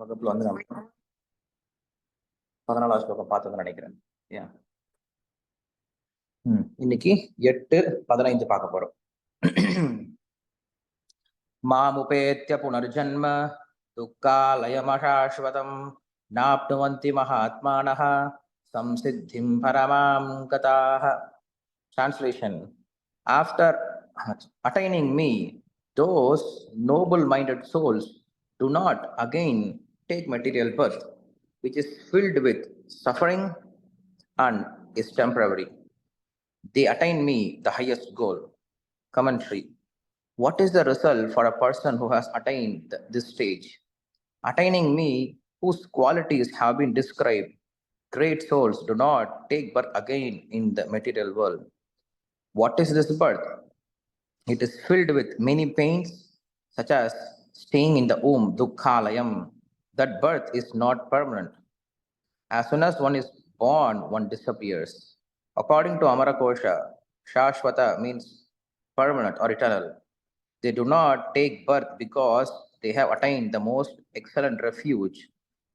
வகுப்புல வந்து நம்ம பதினாலாவது ஸ்லோகம் பார்த்ததுன்னு நினைக்கிறேன் ஏன் ம் இன்னைக்கு எட்டு பதினைந்து பார்க்க போறோம் மாமுபேத்திய புனர்ஜன்ம துக்காலயமசாஸ்வதம் நாப்னுவந்தி மகாத்மானः சம்சித்திம் பரமாம் கதாः Translation. After attaining me, those noble minded souls do not again take material birth, which is filled with suffering and is temporary. They attain me, the highest goal. Commentary What is the result for a person who has attained this stage? Attaining me, whose qualities have been described, great souls do not take birth again in the material world. What is this birth? It is filled with many pains, such as staying in the womb, dukkhalayam. That birth is not permanent. As soon as one is born, one disappears. According to Amarakosha, Shashwata means permanent or eternal. They do not take birth because they have attained the most excellent refuge,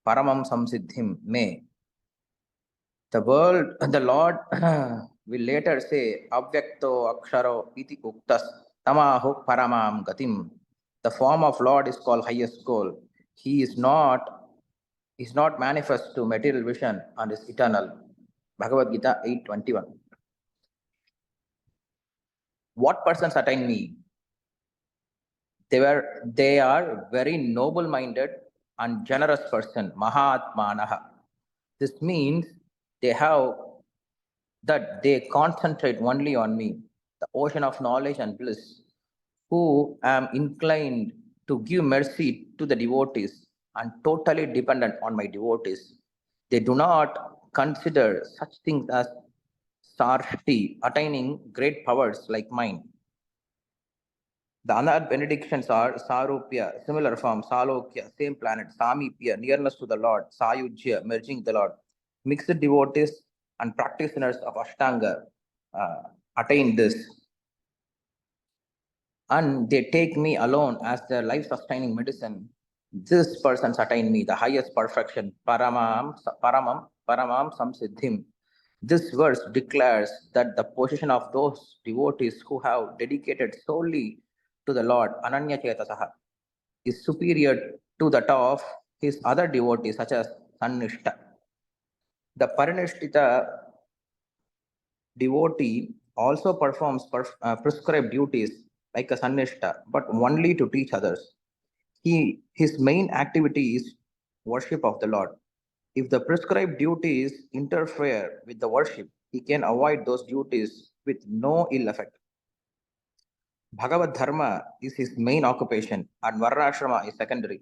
Paramam Samsiddhim Me. The world, the Lord will later say, Avyakto Aksharo Iti Uktas Tamahu Paramam Gatim. The form of Lord is called highest goal. He is not is not manifest to material vision and is eternal. Bhagavad Gita 821. What persons attain me? They were they are very noble-minded and generous person, Mahatmanaha. This means they have that they concentrate only on me, the ocean of knowledge and bliss, who am inclined to give mercy to the devotees and totally dependent on my devotees. They do not consider such things as sarshti, attaining great powers like mine. The other benedictions are Sarupya, similar form, Salokya, same planet, Samipya, nearness to the Lord, Sayujya, merging the Lord. Mixed devotees and practitioners of Ashtanga uh, attain this. And they take me alone as their life sustaining medicine. This persons attain me, the highest perfection, Paramam, Paramam, Paramam Samsiddhim. This verse declares that the position of those devotees who have dedicated solely to the Lord, Ananya Chetasaha, is superior to that of his other devotees, such as Sannishta. The Parinishthita devotee also performs perf- uh, prescribed duties like a Sannishta, but only to teach others. He, his main activity is worship of the Lord. If the prescribed duties interfere with the worship, he can avoid those duties with no ill effect. Bhagavad Dharma is his main occupation and Varnashrama is secondary.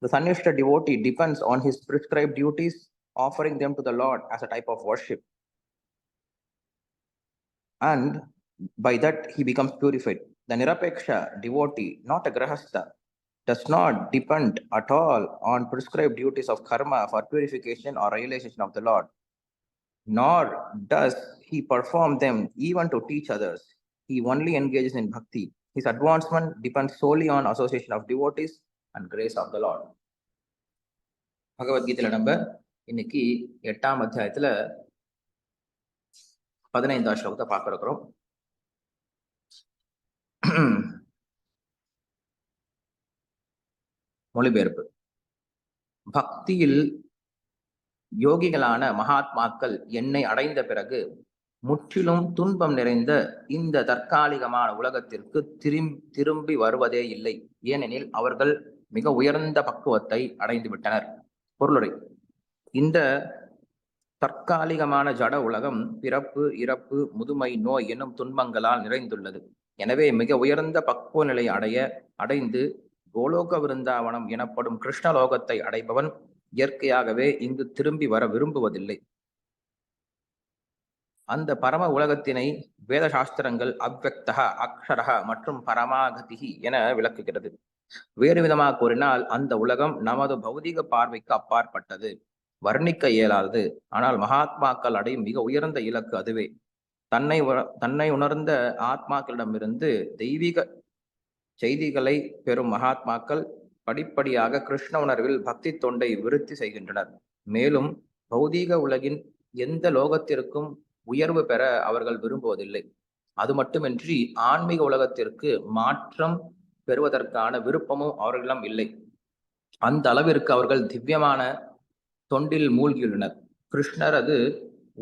The Sannishta devotee depends on his prescribed duties, offering them to the Lord as a type of worship. And by that he becomes purified. The Nirapeksha devotee, not a Grahastha, does not depend at all on prescribed duties of karma for purification or realization of the Lord, nor does he perform them even to teach others. He only engages in bhakti. His advancement depends solely on association of devotees and grace of the Lord. பகவத்கீதையில நம்ம இன்னைக்கு எட்டாம் அத்தியாயத்துல பதினைந்தாம் ஸ்லோகத்தை பார்க்க இருக்கிறோம் மொழிபெயர்ப்பு. பக்தியில் யோகிகளான மகாத்மாக்கள் என்னை அடைந்த பிறகு முற்றிலும் துன்பம் நிறைந்த இந்த தற்காலிகமான உலகத்திற்கு திரும் திரும்பி வருவதே இல்லை. ஏனெனில் அவர்கள் மிக உயர்ந்த பக்குவத்தை அடைந்து விட்டனர். பொருளுரை. இந்த தற்காலிகமான ஜட உலகம் பிறப்பு இறப்பு முதுமை நோய் என்னும் துன்பங்களால் நிறைந்துள்ளது. எனவே மிக உயர்ந்த பக்குவ நிலை அடைய அடைந்து கோலோக விருந்தாவனம் எனப்படும் கிருஷ்ணலோகத்தை அடைபவன் இயற்கையாகவே இங்கு திரும்பி வர விரும்புவதில்லை. அந்த பரம உலகத்தினை வேத சாஸ்திரங்கள் அவ்வக்தக அக்ஷரக மற்றும் பரமாகதிகி என விளக்குகிறது. வேறு விதமாக கூறினால் அந்த உலகம் நமது பௌதிக பார்வைக்கு அப்பாற்பட்டது. வர்ணிக்க இயலாதது ஆனால் மகாத்மாக்கள் அடையும் மிக உயர்ந்த இலக்கு அதுவே. தன்னை தன்னை உணர்ந்த ஆத்மாக்களிடமிருந்து தெய்வீக செய்திகளை பெறும் மகாத்மாக்கள் படிப்படியாக கிருஷ்ண உணர்வில் பக்தி தொண்டை விருத்தி செய்கின்றனர். மேலும் பௌதீக உலகின் எந்த லோகத்திற்கும் உயர்வு பெற அவர்கள் விரும்புவதில்லை. அது மட்டுமின்றி ஆன்மீக உலகத்திற்கு மாற்றம் பெறுவதற்கான விருப்பமும் அவர்களிடம் இல்லை. அந்த அளவிற்கு அவர்கள் திவ்யமான தொண்டில் மூழ்கியுள்ளனர். கிருஷ்ணரது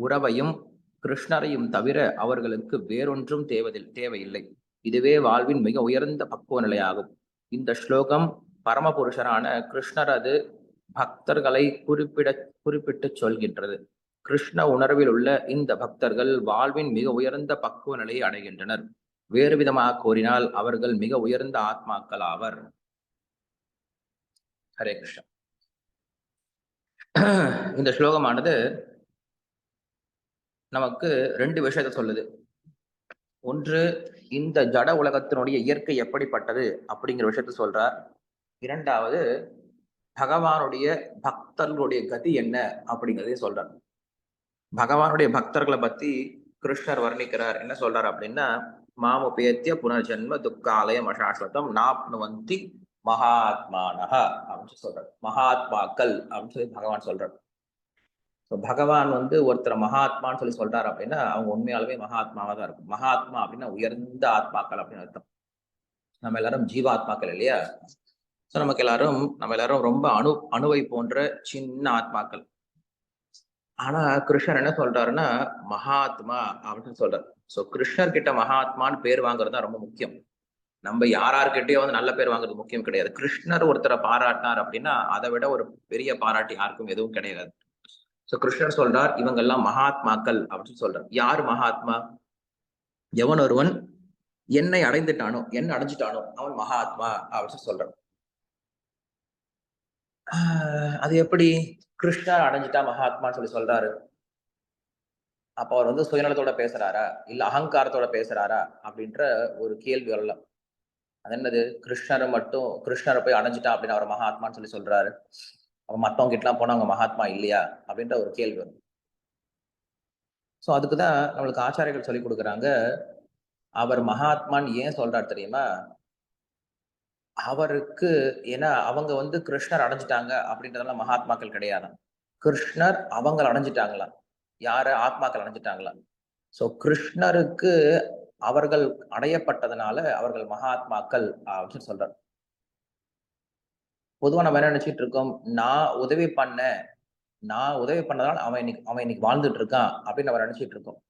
உறவையும் கிருஷ்ணரையும் தவிர அவர்களுக்கு வேறொன்றும் தேவதில் தேவையில்லை. இதுவே வாழ்வின் மிக உயர்ந்த பக்குவ நிலையாகும். இந்த ஸ்லோகம் பரமபுருஷரான கிருஷ்ணரது பக்தர்களை குறிப்பிட குறிப்பிட்டு சொல்கின்றது. கிருஷ்ண உணர்வில் உள்ள இந்த பக்தர்கள் வாழ்வின் மிக உயர்ந்த பக்குவ நிலையை அடைகின்றனர். வேறு விதமாக கூறினால் அவர்கள் மிக உயர்ந்த ஆத்மாக்கள் ஆவர். ஹரே கிருஷ்ணா. இந்த ஸ்லோகமானது நமக்கு ரெண்டு விஷயத்த சொல்லுது. ஒன்று இந்த ஜட உலகத்தினுடைய இயற்கை எப்படிப்பட்டது அப்படிங்கிற விஷயத்த சொல்றார். இரண்டாவது பகவானுடைய பக்தர்களுடைய கதி என்ன அப்படிங்கிறதையும் சொல்றார். பகவானுடைய பக்தர்களை பத்தி கிருஷ்ணர் வர்ணிக்கிறார். என்ன சொல்றார் அப்படின்னா மாமுபேத்திய புனர்ஜென்ம துக்காலயம் அசாஸ்வதம் நாப்னுவந்தி மகாத்மானஹா அப்படின்னு சொல்றார். மகாத்மாக்கள் அப்படின்னு சொல்லி பகவான் சொல்றார். ஸோ பகவான் வந்து ஒருத்தர் மகாத்மான்னு சொல்லி சொல்றாரு அப்படின்னா அவங்க உண்மையாலுமே மகாத்மாவாக தான் இருக்கும். மகாத்மா அப்படின்னா உயர்ந்த ஆத்மாக்கள் அப்படின்னு அர்த்தம். நம்ம எல்லாரும் ஜீவாத்மாக்கள் இல்லையா? ஸோ நமக்கு எல்லாரும் நம்ம எல்லாரும் ரொம்ப அணு அணுவை போன்ற சின்ன ஆத்மாக்கள். ஆனா கிருஷ்ணர் என்ன சொல்றாருன்னா மகாத்மா அப்படின்னு சொல்றாரு. ஸோ கிருஷ்ணர் கிட்ட மகாத்மான்னு பேர் வாங்குறது தான் ரொம்ப முக்கியம். நம்ம யாரார்கிட்டயோ வந்து நல்ல பேர் வாங்குறது முக்கியம் கிடையாது. கிருஷ்ணர் ஒருத்தரை பாராட்டினார் அப்படின்னா அதை விட ஒரு பெரிய பாராட்டு யாருக்கும் எதுவும் கிடையாது. ஸோ கிருஷ்ணர் சொல்றார் இவங்க எல்லாம் மகாத்மாக்கள் அப்படின்னு சொல்றார். யார் மகாத்மா? எவன் ஒருவன் என்னை அடைந்துட்டானோ என்ன அடைஞ்சிட்டானோ அவன் மகாத்மா அப்படின்னு சொல்றான் அது எப்படி? கிருஷ்ணர் அடைஞ்சிட்டா மகாத்மான்னு சொல்லி சொல்றாரு. அப்ப அவர் வந்து சுயநலத்தோட பேசுறாரா? இல்ல அகங்காரத்தோட பேசுறாரா? அப்படின்ற ஒரு கேள்வி வரலாம். அது என்னது? கிருஷ்ணரை மட்டும் கிருஷ்ணரை போய் அடைஞ்சிட்டா அப்படின்னு அவர் மகாத்மான்னு சொல்லி சொல்றாரு. அவன் மத்தவங்க கிட்டலாம் போனா அவங்க மகாத்மா இல்லையா? அப்படின்ற ஒரு கேள்வி வரும். ஸோ அதுக்குதான் நம்மளுக்கு ஆச்சாரியர்கள் சொல்லி கொடுக்குறாங்க அவர் மகாத்மான்னு ஏன் சொல்றாரு தெரியுமா? அவருக்கு ஏன்னா அவங்க வந்து கிருஷ்ணர் அடைஞ்சிட்டாங்க அப்படின்றதெல்லாம் மகாத்மாக்கள் கிடையாது கிருஷ்ணர் அவங்களை அடைஞ்சிட்டாங்களா யார? ஆத்மாக்கள் அடைஞ்சிட்டாங்களா சோ கிருஷ்ணருக்கு அவர்கள் அடையப்பட்டதுனால அவர்கள் மகாத்மாக்கள் அப்படின்னு சொல்றார். பொதுவாக நம்ம என்ன நினைச்சிட்டு இருக்கோம்? நான் உதவி பண்ண நான் உதவி பண்ணதால அவன் இன்னைக்கு அவன் இன்னைக்கு வாழ்ந்துட்டு இருக்கான் அப்படின்னு நம்ம நினைச்சிட்டு இருக்கோம்.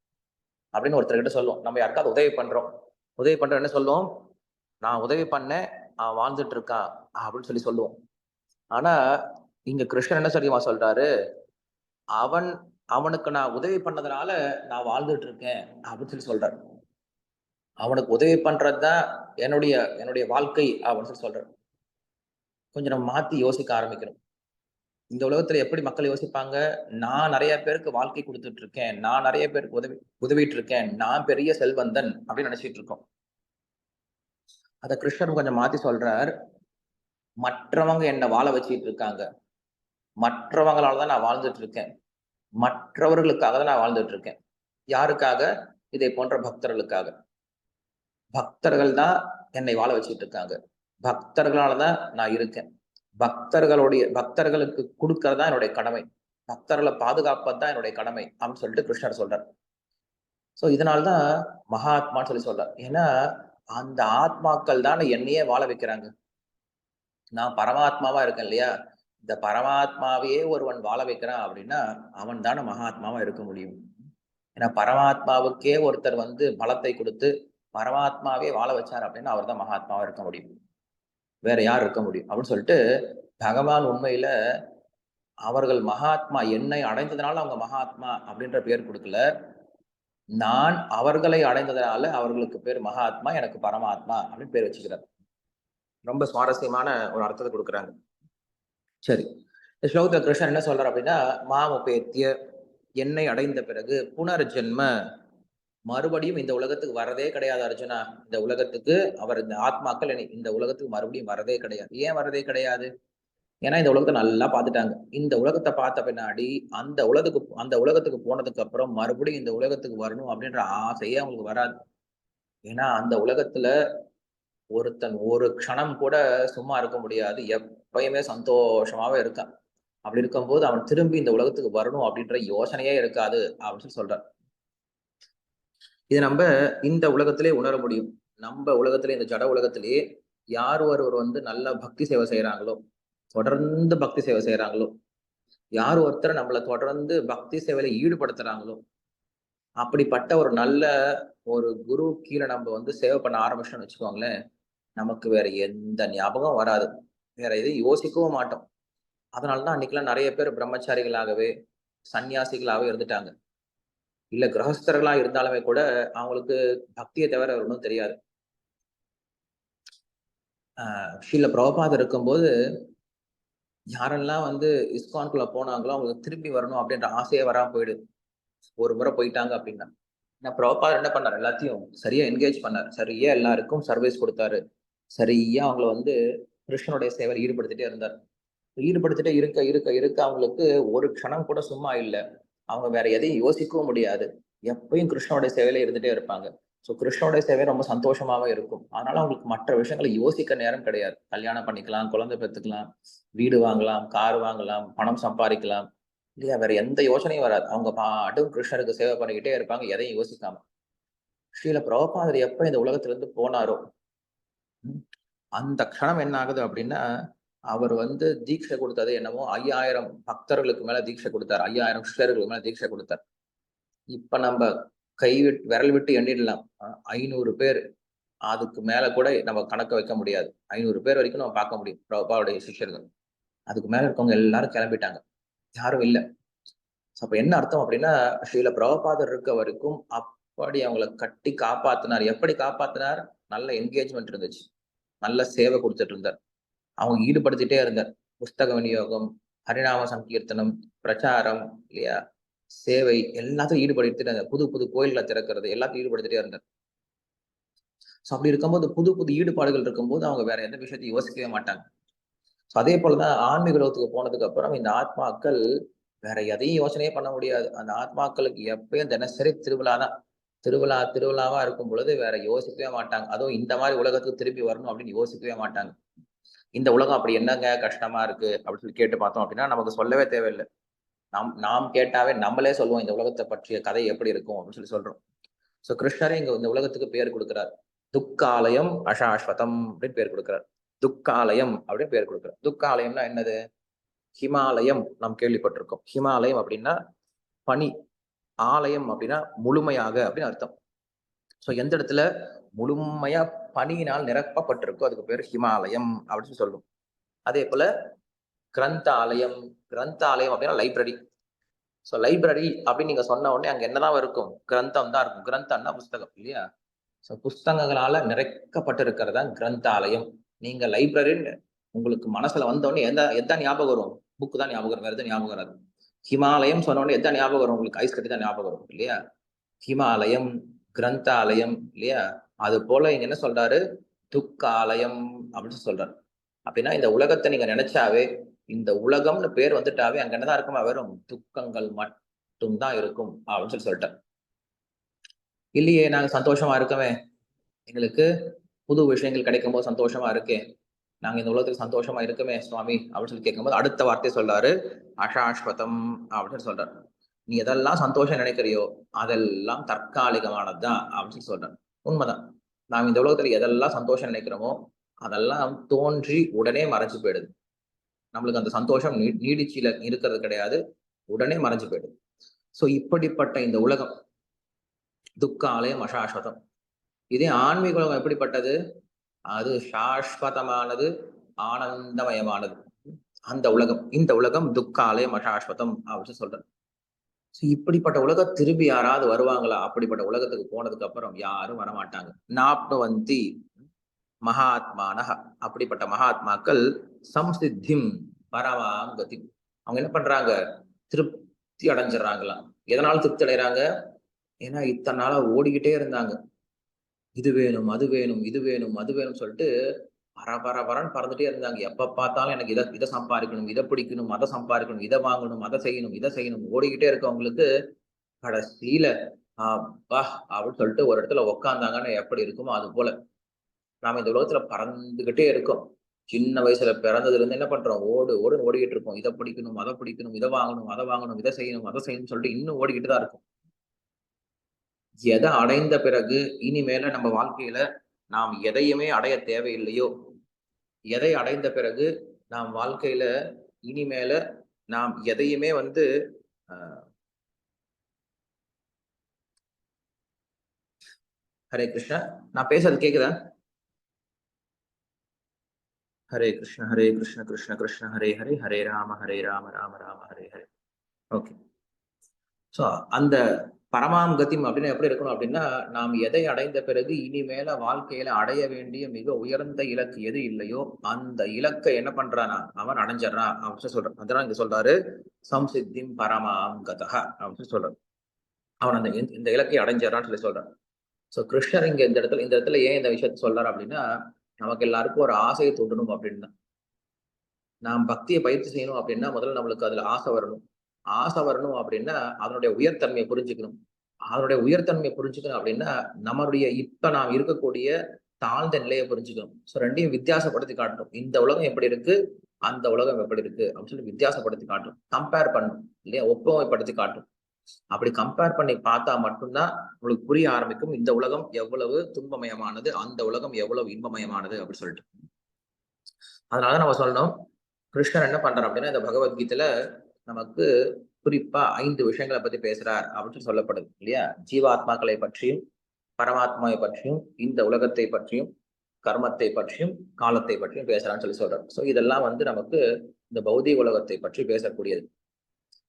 அப்படின்னு ஒருத்தர்கிட்ட சொல்லுவோம். நம்ம யாருக்காவது உதவி பண்றோம். உதவி பண்றோம் என்ன சொல்லுவோம்? நான் உதவி பண்ணேன் அவன் வாழ்ந்துட்டு இருக்கான் அப்படின்னு சொல்லி சொல்லுவோம். ஆனா இங்க கிருஷ்ணன் என்ன தெரியுமா சொல்றாரு? அவன் அவனுக்கு நான் உதவி பண்ணதுனால நான் வாழ்ந்துட்டு இருக்கேன் அப்படின்னு சொல்லி சொல்றாரு. அவனுக்கு உதவி பண்றதுதான் என்னுடைய என்னுடைய வாழ்க்கை அப்படின்னு சொல்லி சொல்றாரு. கொஞ்சம் நம்ம மாத்தி யோசிக்க ஆரம்பிக்கணும். இந்த உலகத்துல எப்படி மக்கள் யோசிப்பாங்க? நான் நிறைய பேருக்கு வாழ்க்கை கொடுத்துட்டு இருக்கேன் நான் நிறைய பேருக்கு உதவி உதவிட்டு இருக்கேன் நான் பெரிய செல்வந்தன் அப்படின்னு நினைச்சிட்டு இருக்கோம் அத கிருஷ்ணன் கொஞ்சம் மாத்தி சொல்றார். மற்றவங்க என்ன வாழ வச்சுட்டு இருக்காங்க மற்றவங்களால தான் நான் வாழ்ந்துட்டு இருக்கேன் மற்றவர்களுக்காக தான் நான் வாழ்ந்துட்டு இருக்கேன் யாருக்காக? இதை போன்ற பக்தர்களுக்காக. பக்தர்கள் தான் என்னை வாழ வச்சுட்டு இருக்காங்க பக்தர்களால தான் நான் இருக்கேன். பக்தர்களுடைய பக்தர்களுக்கு கொடுக்கறதா என்னுடைய கடமை. பக்தர்களை பாதுகாப்பது தான் என்னுடைய கடமை அப்படின்னு சொல்லிட்டு கிருஷ்ணர் சொல்றார். ஸோ இதனால்தான் மகாத்மான்னு சொல்லி சொல்றார். ஏன்னா அந்த ஆத்மாக்கள் தான் என்னையே வாழ வைக்கிறாங்க. நான் பரமாத்மாவா இருக்கேன் இல்லையா? இந்த பரமாத்மாவையே ஒருவன் வாழ வைக்கிறான் அப்படின்னா அவன் தானே மகாத்மாவா இருக்க முடியும். ஏன்னா பரமாத்மாவுக்கே ஒருத்தர் வந்து பலத்தை கொடுத்து பரமாத்மாவே வாழ வச்சார் அப்படின்னா அவர் தான் மகாத்மாவா இருக்க முடியும். வேற யார் இருக்க முடியும்? அப்படின்னு சொல்லிட்டு பகவான் உண்மையில அவர்கள் மகாத்மா என்னை அடைந்ததுனால அவங்க மகாத்மா அப்படின்ற பேர் கொடுக்கல. நான் அவர்களை அடைந்ததுனால அவர்களுக்கு பேர் மகாத்மா எனக்கு பரமாத்மா அப்படின்னு பேர் வச்சுக்கிறார். ரொம்ப சுவாரஸ்யமான ஒரு அர்த்தத்தை கொடுக்குறாங்க. சரி. இந்த ஸ்லோகத்தில் கிருஷ்ணன் என்ன சொல்றார் அப்படின்னா மாமுபேத்திய என்னை அடைந்த பிறகு புனர்ஜென்ம மறுபடியும் இந்த உலகத்துக்கு வரதே கிடையாது அர்ஜுனா. இந்த உலகத்துக்கு அவர் இந்த ஆத்மாக்கள் இந்த உலகத்துக்கு மறுபடியும் வரதே கிடையாது. ஏன் வரதே கிடையாது? ஏன்னா இந்த உலகத்தை நல்லா பார்த்துட்டாங்க. இந்த உலகத்தை பார்த்த பின்னாடி அந்த உலகத்துக்கு அந்த உலகத்துக்கு போனதுக்கு அப்புறம் மறுபடியும் இந்த உலகத்துக்கு வரணும் அப்படின்ற ஆசையே அவங்களுக்கு வராது. ஏன்னா அந்த உலகத்துல ஒருத்தன் ஒரு க்ஷணம் கூட சும்மா இருக்க முடியாது. எப்பயுமே சந்தோஷமாவே இருக்கான். அப்படி இருக்கும்போது அவன் திரும்பி இந்த உலகத்துக்கு வரணும் அப்படின்ற யோசனையே இருக்காது அப்படின்னு சொல்லி சொல்றான் இது நம்ம இந்த உலகத்திலே உணர முடியும். நம்ம உலகத்திலே இந்த ஜட உலகத்திலே யார் ஒருவர் வந்து நல்ல பக்தி சேவை செய்யறாங்களோ தொடர்ந்து பக்தி சேவை செய்யறாங்களோ யார் ஒருத்தர் நம்மளை தொடர்ந்து பக்தி சேவையில ஈடுபடுத்துறாங்களோ அப்படிப்பட்ட ஒரு நல்ல ஒரு குரு கீழே நம்ம வந்து சேவை பண்ண ஆரம்பிச்சோம்னு வச்சுக்கோங்களேன் நமக்கு வேற எந்த ஞாபகம் வராது. வேற எதையும் யோசிக்கவும் மாட்டோம். அதனாலதான் அன்னைக்கெல்லாம் நிறைய பேர் பிரம்மச்சாரிகளாகவே சன்னியாசிகளாகவே இருந்துட்டாங்க. இல்ல கிரகஸ்தர்களா இருந்தாலுமே கூட அவங்களுக்கு பக்தியை தவிர ஒன்றும் தெரியாது. ஷீல ஸ்ரீல இருக்கும்போது யாரெல்லாம் வந்து இஸ்கான்குள்ள போனாங்களோ அவங்களுக்கு திரும்பி வரணும் அப்படின்ற ஆசையே வராம போயிடுது ஒரு முறை போயிட்டாங்க அப்படின்னா. நான் பிரபபாதர் என்ன பண்ணார்? எல்லாத்தையும் சரியா என்கேஜ் பண்ணார். சரியா எல்லாருக்கும் சர்வீஸ் கொடுத்தாரு. சரியா அவங்கள வந்து கிருஷ்ணனுடைய சேவையில் ஈடுபடுத்திட்டே இருந்தார். ஈடுபடுத்திட்டே இருக்க இருக்க இருக்க அவங்களுக்கு ஒரு க்ஷணம் கூட சும்மா இல்லை. அவங்க வேற எதையும் யோசிக்கவும் முடியாது. எப்பயும் கிருஷ்ணனுடைய சேவையில இருந்துட்டே இருப்பாங்க. ஸோ கிருஷ்ணனுடைய சேவை ரொம்ப சந்தோஷமாவே இருக்கும். அதனால அவங்களுக்கு மற்ற விஷயங்களை யோசிக்க நேரம் கிடையாது. கல்யாணம் பண்ணிக்கலாம் குழந்தை பெற்றுக்கலாம் வீடு வாங்கலாம் கார் வாங்கலாம் பணம் சம்பாதிக்கலாம். இல்லையா வேற எந்த யோசனையும் வராது. அவங்க பாட்டும் கிருஷ்ணருக்கு சேவை பண்ணிக்கிட்டே இருப்பாங்க எதையும் யோசிக்காம. ஸ்ரீல பிரபாதர் எப்ப இந்த உலகத்துல இருந்து போனாரோ? அந்த க்ஷணம் என்ன ஆகுது அப்படின்னா அவர் வந்து தீட்சை கொடுத்தது என்னமோ ஐயாயிரம் பக்தர்களுக்கு மேல தீட்சை கொடுத்தார். ஐயாயிரம் சிஷர்களுக்கு மேல தீட்சை கொடுத்தார். இப்ப நம்ம கை விட்டு விரல் விட்டு எண்ணிடலாம். ஐநூறு பேர் அதுக்கு மேல கூட நம்ம கணக்க வைக்க முடியாது. ஐநூறு பேர் வரைக்கும் நம்ம பார்க்க முடியும். பிரபாவுடைய சிஷ்யர்கள். அதுக்கு மேல இருக்கவங்க எல்லாரும் கிளம்பிட்டாங்க. யாரும் இல்லை. அப்ப என்ன அர்த்தம் அப்படின்னா ஸ்ரீல பிரபபாதர் இருக்க வரைக்கும் அப்படி அவங்கள கட்டி காப்பாத்தினார். எப்படி காப்பாத்தினார்? நல்ல என்கேஜ்மெண்ட் இருந்துச்சு. நல்ல சேவை கொடுத்துட்டு இருந்தார். அவங்க ஈடுபடுத்திட்டே இருந்தார். புஸ்தக விநியோகம் ஹரிநாம சங்கீர்த்தனம் பிரச்சாரம் இல்லையா? சேவை எல்லாத்தையும் ஈடுபடுத்திட்டு இருந்தார். புது புது கோயில்களை திறக்கிறது எல்லாத்தையும் ஈடுபடுத்திட்டே இருந்தார். ஸோ அப்படி இருக்கும்போது புது புது ஈடுபாடுகள் இருக்கும்போது அவங்க வேற எந்த விஷயத்தையும் யோசிக்கவே மாட்டாங்க. ஸோ அதே போலதான் ஆன்மீக உலகத்துக்கு போனதுக்கு அப்புறம் இந்த ஆத்மாக்கள் வேற எதையும் யோசனையே பண்ண முடியாது. அந்த ஆத்மாக்களுக்கு எப்பயும் தினசரி திருவிழா தான். திருவிழா திருவிழாவா இருக்கும் பொழுது வேற யோசிக்கவே மாட்டாங்க. அதுவும் இந்த மாதிரி உலகத்துக்கு திருப்பி வரணும் அப்படின்னு யோசிக்கவே மாட்டாங்க. இந்த உலகம் அப்படி என்னங்க? கஷ்டமா இருக்கு. அப்படின்னு சொல்லி கேட்டு பார்த்தோம் அப்படின்னா நமக்கு சொல்லவே தேவையில்லை. நாம் நாம் கேட்டாவே நம்மளே சொல்லுவோம் இந்த உலகத்தை பற்றிய கதை எப்படி இருக்கும்? அப்படின்னு சொல்லி சொல்றோம். ஸோ கிருஷ்ணரே இங்க இந்த உலகத்துக்கு பேர் கொடுக்கிறார். துக்காலயம் அசாஸ்வதம் அப்படின்னு பேர் கொடுக்கிறார். துக்காலயம் அப்படின்னு பேர் கொடுக்கிறார். துக்காலயம்னா என்னது? ஹிமாலயம் நாம் கேள்விப்பட்டிருக்கோம். ஹிமாலயம் அப்படின்னா பனி ஆலயம் அப்படின்னா முழுமையாக அப்படின்னு அர்த்தம். ஸோ எந்த இடத்துல? முழுமையா பனியினால் நிரப்பப்பட்டிருக்கோ அதுக்கு பேர் ஹிமாலயம் அப்படின்னு சொல்லும் அதே போல கிரந்தாலயம் கிரந்தாலயம் அப்படின்னா லைப்ரரி. ஸோ லைப்ரரி அப்படின்னு நீங்க சொன்ன உடனே அங்க என்னதான் இருக்கும்? கிரந்தம் தான் இருக்கும். கிரந்தம்னா புஸ்தகம் இல்லையா? ஸோ புஸ்தகங்களால நிறைக்கப்பட்டிருக்கிறதா கிரந்தாலயம். நீங்க லைப்ரரின்னு உங்களுக்கு மனசுல வந்தோடனே எந்த எந்த ஞாபகம் வரும்? புக்கு தான் ஞாபகம் வரும். வேற எதுவும் ஞாபகம் வராது. ஹிமாலயம் சொன்ன உடனே எந்த ஞாபகம் வரும்? உங்களுக்கு ஐஸ் கட்டி தான் ஞாபகம் வரும் இல்லையா? ஹிமாலயம் கிரந்தாலயம் இல்லையா? அது போல இங்க என்ன சொல்றாரு? துக்காலயம் அப்படின்னு சொல்றாரு. அப்படின்னா இந்த உலகத்தை நீங்க நினைச்சாவே இந்த உலகம்னு பேர் வந்துட்டாவே அங்க என்னதான் இருக்குமா? வெறும் துக்கங்கள் மட்டும் தான் இருக்கும் அப்படின்னு சொல்லி சொல்லிட்டார். இல்லையே நாங்க சந்தோஷமா இருக்கவே எங்களுக்கு புது விஷயங்கள் கிடைக்கும் போது சந்தோஷமா இருக்கே. நாங்க இந்த உலகத்துக்கு சந்தோஷமா இருக்கமே சுவாமி அப்படின்னு சொல்லி கேட்கும்போது அடுத்த வார்த்தை சொல்றாரு அஷாஸ்வதம் அப்படின்னு சொல்றாரு. நீ எதெல்லாம் சந்தோஷம் நினைக்கிறியோ அதெல்லாம் தற்காலிகமானதுதான் அப்படின்னு சொல்லி சொல்றாரு. உண்மைதான். நாம் இந்த உலகத்துல எதெல்லாம் சந்தோஷம் நினைக்கிறோமோ அதெல்லாம் தோன்றி உடனே மறைஞ்சு போயிடுது. நம்மளுக்கு அந்த சந்தோஷம் நீ நீடிச்சில இருக்கிறது கிடையாது. உடனே மறைஞ்சு போயிடுது. சோ இப்படிப்பட்ட இந்த உலகம் துக்காலயம் அசாஸ்வதம். இதே ஆன்மீக உலகம் எப்படிப்பட்டது? அது சாஸ்வதமானது ஆனந்தமயமானது. அந்த உலகம் இந்த உலகம் துக்காலயம் அசாஸ்வதம் அப்படின்னு சொல்றேன் ஸோ இப்படிப்பட்ட உலகம் திரும்பி யாராவது வருவாங்களா? அப்படிப்பட்ட உலகத்துக்கு போனதுக்கு அப்புறம் யாரும் வரமாட்டாங்க. நாப்னுவந்தி மகாத்மானக அப்படிப்பட்ட மகாத்மாக்கள் சம்சித்திம் பரமாங்கதி. அவங்க என்ன பண்றாங்க? திருப்தி அடைஞ்சிடறாங்களாம் எதனால திருப்தி அடைகிறாங்க? ஏன்னா இத்தனை நாளா ஓடிக்கிட்டே இருந்தாங்க. இது வேணும் அது வேணும் இது வேணும் அது வேணும் சொல்லிட்டு பரபரபரன்னு பறந்துட்டே இருந்தாங்க. எப்ப பார்த்தாலும் எனக்கு இதை இதை சம்பாதிக்கணும் இதை பிடிக்கணும் அதை சம்பாதிக்கணும் இதை வாங்கணும் அதை செய்யணும் இதை செய்யணும் ஓடிக்கிட்டே இருக்கவங்களுக்கு கடைசியில அப்பா அப்படின்னு சொல்லிட்டு ஒரு இடத்துல உக்காந்தாங்கன்னு எப்படி இருக்குமோ அது போல. நாம இந்த உலகத்துல பறந்துகிட்டே இருக்கோம். சின்ன வயசுல பிறந்ததுல இருந்து என்ன பண்றோம்? ஓடு ஓடுன்னு ஓடிக்கிட்டு இருக்கோம். இதை பிடிக்கணும் அதை பிடிக்கணும் இதை வாங்கணும் அதை வாங்கணும் இதை செய்யணும் அதை செய்யணும்னு சொல்லிட்டு இன்னும் ஓடிக்கிட்டு தான் இருக்கும். எதை அடைந்த பிறகு இனிமேல நம்ம வாழ்க்கையில நாம் எதையுமே அடைய தேவையில்லையோ? எதை அடைந்த பிறகு நாம் வாழ்க்கையில இனிமேல நாம் எதையுமே வந்து ஹரே கிருஷ்ணா நான் பேசுறது கேக்குதா? ஹரே கிருஷ்ண ஹரே கிருஷ்ண கிருஷ்ண கிருஷ்ண ஹரே ஹரே ஹரே ராம ஹரே ராம ராம ராம ஹரே ஹரே. ஓகே. ஸோ அந்த பரமாம் கத்திம் அப்படின்னு எப்படி இருக்கணும் அப்படின்னா நாம் எதை அடைந்த பிறகு இனிமேல வாழ்க்கையில அடைய வேண்டிய மிக உயர்ந்த இலக்கு எது இல்லையோ அந்த இலக்கை என்ன பண்றானா? அவன் அடைஞ்சிடறான் அப்படின்னு சொல்றான் அதெல்லாம் இங்க சொல்றாரு சம்சித்திம் பரமாம் கதக அப்படின்னு சொல்றான் அவன் அந்த இந்த இலக்கை அடைஞ்சிடறான்னு சொல்லி சொல்றான். ஸோ கிருஷ்ணர் இங்க இந்த இடத்துல இந்த இடத்துல ஏன் இந்த விஷயத்த சொல்றாரு அப்படின்னா நமக்கு எல்லாருக்கும் ஒரு ஆசையை தூண்டணும் அப்படின்னு. நாம் பக்தியை பயிற்சி செய்யணும் அப்படின்னா முதல்ல நம்மளுக்கு அதுல ஆசை வரணும். ஆசை வரணும் அப்படின்னா அதனுடைய உயர்த்தன்மையை புரிஞ்சுக்கணும். அதனுடைய உயர்த்தன்மையை புரிஞ்சுக்கணும் அப்படின்னா நம்மளுடைய இப்ப நாம் இருக்கக்கூடிய தாழ்ந்த நிலையை புரிஞ்சுக்கணும். ஸோ ரெண்டையும் வித்தியாசப்படுத்தி காட்டணும். இந்த உலகம் எப்படி இருக்கு? அந்த உலகம் எப்படி இருக்கு? அப்படின்னு சொல்லி வித்தியாசப்படுத்தி காட்டும் கம்பேர் பண்ணும் இல்லையா? ஒப்புமைப்படுத்தி காட்டும் அப்படி கம்பேர் பண்ணி பார்த்தா மட்டும்தான் உங்களுக்கு புரிய ஆரம்பிக்கும். இந்த உலகம் எவ்வளவு துன்பமயமானது? அந்த உலகம் எவ்வளவு இன்பமயமானது? அப்படின்னு சொல்லிட்டு. அதனால நம்ம சொல்லணும். கிருஷ்ணர் என்ன பண்றார் அப்படின்னா இந்த பகவத்கீதையில நமக்கு குறிப்பா ஐந்து விஷயங்களை பத்தி பேசுறார் அப்படின்னு சொல்லப்படுது இல்லையா? ஜீவாத்மாக்களை பற்றியும் பரமாத்மாவை பற்றியும் இந்த உலகத்தை பற்றியும் கர்மத்தை பற்றியும் காலத்தை பற்றியும் பேசுறான்னு சொல்லி சொல்றாரு. ஸோ இதெல்லாம் வந்து நமக்கு இந்த பௌதிக உலகத்தை பற்றி பேசக்கூடியது.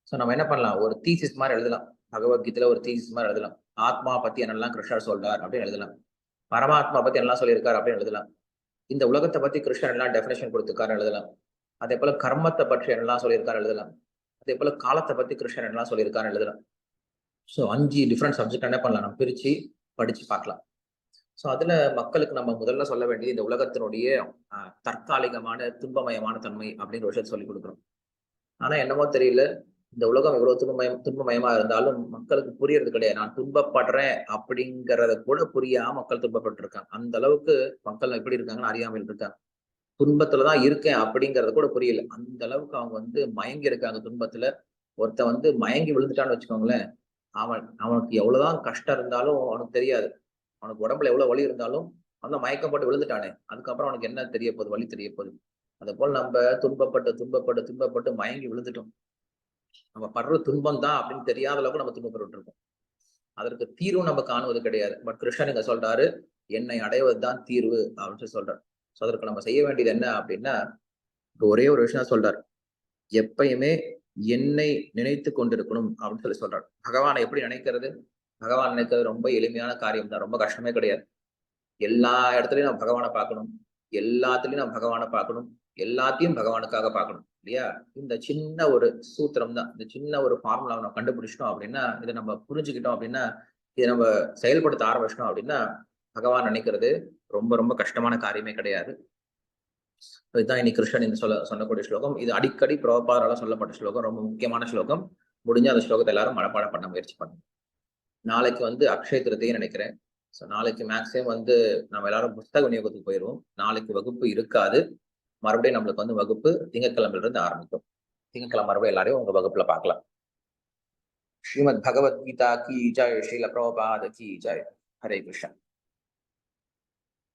ஸோ நம்ம என்ன பண்ணலாம்? ஒரு தீசிஸ் மாதிரி எழுதலாம். பகவத்கீதையில ஒரு தீசிஸ் மாதிரி எழுதலாம். ஆத்மா பத்தி என்னெல்லாம் கிருஷ்ணர் சொல்றார் அப்படின்னு எழுதலாம். பரமாத்மா பத்தி என்னெல்லாம் சொல்லியிருக்காரு அப்படின்னு எழுதலாம். இந்த உலகத்தை பத்தி கிருஷ்ணர் எல்லாம் டெஃபினேஷன் கொடுத்துருக்காரு எழுதலாம். அதே போல கர்மத்தை பற்றி என்னெல்லாம் சொல்லியிருக்காரு எழுதலாம். அதே போல காலத்தை பத்தி கிருஷ்ணன் என்னெல்லாம் சொல்லியிருக்காரு எழுதுறேன். ஸோ அஞ்சு டிஃப்ரெண்ட் சப்ஜெக்ட் என்ன பண்ணலாம்? நம்ம பிரிச்சு படிச்சு பார்க்கலாம். ஸோ அதுல மக்களுக்கு நம்ம முதல்ல சொல்ல வேண்டியது இந்த உலகத்தினுடைய தற்காலிகமான துன்பமயமான தன்மை அப்படின்னு ஒரு விஷயத்தை சொல்லி கொடுக்குறோம். ஆனா என்னமோ தெரியல. இந்த உலகம் எவ்வளவு துன்பமயம் துன்பமயமா இருந்தாலும் மக்களுக்கு புரியறது கிடையாது. நான் துன்பப்படுறேன் அப்படிங்கறத கூட புரியாம மக்கள் துன்பப்பட்டு இருக்காங்க அந்த அளவுக்கு மக்கள் எப்படி இருக்காங்கன்னு அறியாமல் இருக்காங்க. துன்பத்துலதான் இருக்கேன் அப்படிங்கறத கூட புரியல. அந்த அளவுக்கு அவங்க வந்து மயங்கி இருக்காங்க துன்பத்துல. ஒருத்த வந்து மயங்கி விழுந்துட்டான்னு வச்சுக்கோங்களேன். அவன் அவனுக்கு எவ்வளவுதான் கஷ்டம் இருந்தாலும் அவனுக்கு தெரியாது. அவனுக்கு உடம்புல எவ்வளவு வலி இருந்தாலும் அந்த மயக்கம் போட்டு விழுந்துட்டானே. அதுக்கப்புறம் அவனுக்கு என்ன தெரிய போகுது? வழி தெரிய போகுது. அதே போல் நம்ம துன்பப்பட்டு துன்பப்பட்டு துன்பப்பட்டு மயங்கி விழுந்துட்டோம். நம்ம படுற துன்பம் தான் அப்படின்னு தெரியாத அளவுக்கு நம்ம துன்பப்பட்டு இருக்கோம். அதற்கு தீர்வு நம்ம காணுவது கிடையாது. பட் கிருஷ்ணன் இங்க சொல்றாரு என்னை அடைவது தான் தீர்வு அப்படின்னு சொல்றாரு. ஸோ அதற்கு நம்ம செய்ய வேண்டியது என்ன அப்படின்னா ஒரே ஒரு விஷயம் சொல்றாரு. எப்பயுமே என்னை நினைத்து கொண்டிருக்கணும் அப்படின்னு சொல்லி சொல்றாரு. பகவானை எப்படி நினைக்கிறது? பகவான் நினைக்கிறது ரொம்ப எளிமையான காரியம் தான். ரொம்ப கஷ்டமே கிடையாது. எல்லா இடத்துலயும் நம்ம பகவானை பார்க்கணும். எல்லாத்துலயும் நம்ம பகவானை பார்க்கணும். எல்லாத்தையும் பகவானுக்காக பார்க்கணும். இல்லையா? இந்த சின்ன ஒரு சூத்திரம் தான். இந்த சின்ன ஒரு ஃபார்முலா நம்ம கண்டுபிடிச்சிட்டோம் அப்படின்னா இதை நம்ம புரிஞ்சுக்கிட்டோம் அப்படின்னா இதை நம்ம செயல்படுத்த ஆரம்பிச்சிட்டோம் அப்படின்னா பகவான் நினைக்கிறது ரொம்ப ரொம்ப கஷ்டமான காரியமே கிடையாது. இதுதான் இன்னைக்கு கிருஷ்ணன் இந்த சொல்ல சொல்லக்கூடிய ஸ்லோகம். இது அடிக்கடி பிரபாரால சொல்லப்பட்ட ஸ்லோகம். ரொம்ப முக்கியமான ஸ்லோகம். முடிஞ்ச அந்த ஸ்லோகத்தை எல்லாரும் மனப்பாடம் பண்ண முயற்சி பண்ணுங்க. நாளைக்கு வந்து அக்ஷய திருத்தையும் நினைக்கிறேன். ஸோ நாளைக்கு மேக்ஸிமம் வந்து நம்ம எல்லாரும் புஸ்தக விநியோகத்துக்கு போயிடுவோம் நாளைக்கு வகுப்பு இருக்காது. மறுபடியும் நம்மளுக்கு வந்து வகுப்பு திங்கக்கிழமையில இருந்து ஆரம்பிக்கும். திங்கக்கிழமை மறுபடியும் எல்லாரையும் உங்க வகுப்புல பார்க்கலாம். ஸ்ரீமத் பகவத்கீதா கி ஜாய் ஸ்ரீல பிரபாத கீ ஜாய். ஹரே கிருஷ்ணன்